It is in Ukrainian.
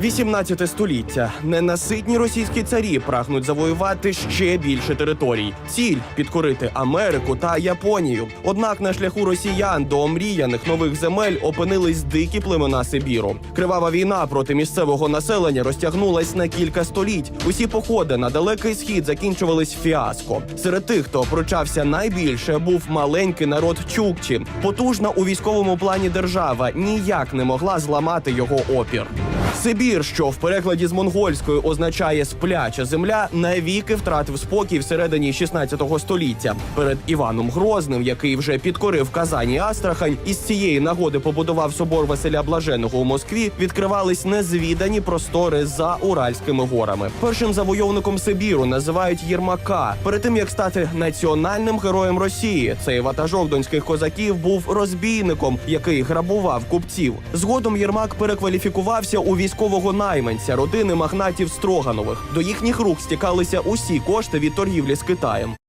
18 століття. Ненаситні російські царі прагнуть завоювати ще більше територій. Ціль підкорити Америку та Японію. Однак на шляху росіян до омріяних нових земель опинились дикі племена Сибіру. Кривава війна проти місцевого населення розтягнулась на кілька століть. Усі походи на далекий схід закінчувались фіаско. Серед тих, хто прочався найбільше, був маленький народ Чукчі. Потужна у військовому плані держава ніяк не могла зламати його опір. Сибір, що в перекладі з монгольської означає спляча земля, навіки втратив спокій всередині 16 століття. Перед Іваном Грозним, який вже підкорив Казані і Астрахань, і з цієї нагоди побудував собор Василя Блаженого у Москві, відкривались незвідані простори за Уральськими горами. Першим завойовником Сибіру називають Єрмака. Перед тим як стати національним героєм Росії, цей ватажок донських козаків був розбійником, який грабував купців. Згодом Єрмак перекваліфікувався у військового найманця родини магнатів Строганових. До їхніх рук стікалися усі кошти від торгівлі з Китаєм.